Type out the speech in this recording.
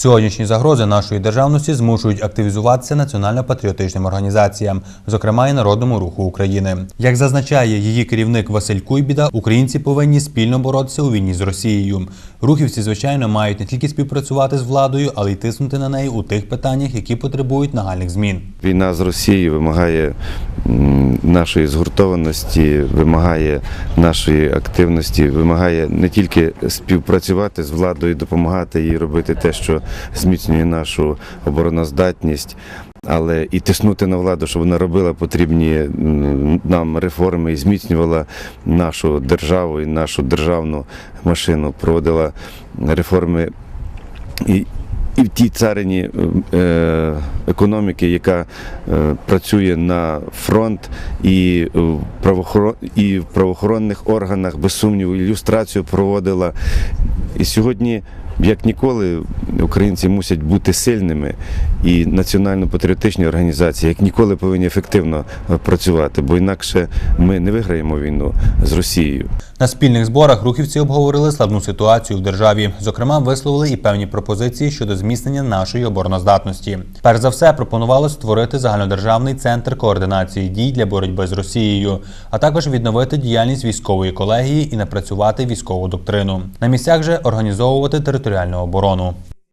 Сьогоднішні загрози нашої державності змушують активізуватися національно-патріотичним організаціям, зокрема і Народному руху України. Як зазначає її керівник Василь Куйбіда, українці повинні спільно боротися у війні з Росією. Рухівці, звичайно, мають не тільки співпрацювати з владою, але й тиснути на неї у тих питаннях, які потребують нагальних змін. Війна з Росією вимагає нашої згуртованості, вимагає нашої активності, вимагає не тільки співпрацювати з владою, допомагати їй робити те, що зміцнює нашу обороноздатність. Але і тиснути на владу, щоб вона робила потрібні нам реформи і зміцнювала нашу державу і нашу державну машину, проводила реформи і, і в тій царині е, економіки, яка е, працює на фронт і в, правоохоронних органах, без сумніву, ілюстрацію проводила. І сьогодні, як ніколи, українці мусять бути сильними, і національно-патріотичні організації, як ніколи, повинні ефективно е, працювати, бо інакше ми не виграємо війну з Росією. На спільних зборах рухівці обговорили складну ситуацію в державі. Зокрема, висловили і певні пропозиції щодо зміцнення нашої обороноздатності. Перш за все, пропонувалось створити загальнодержавний центр координації дій для боротьби з Росією, а також відновити діяльність військової колегії і напрацювати військову доктрину. На місцях же організовувати територіальну оборону.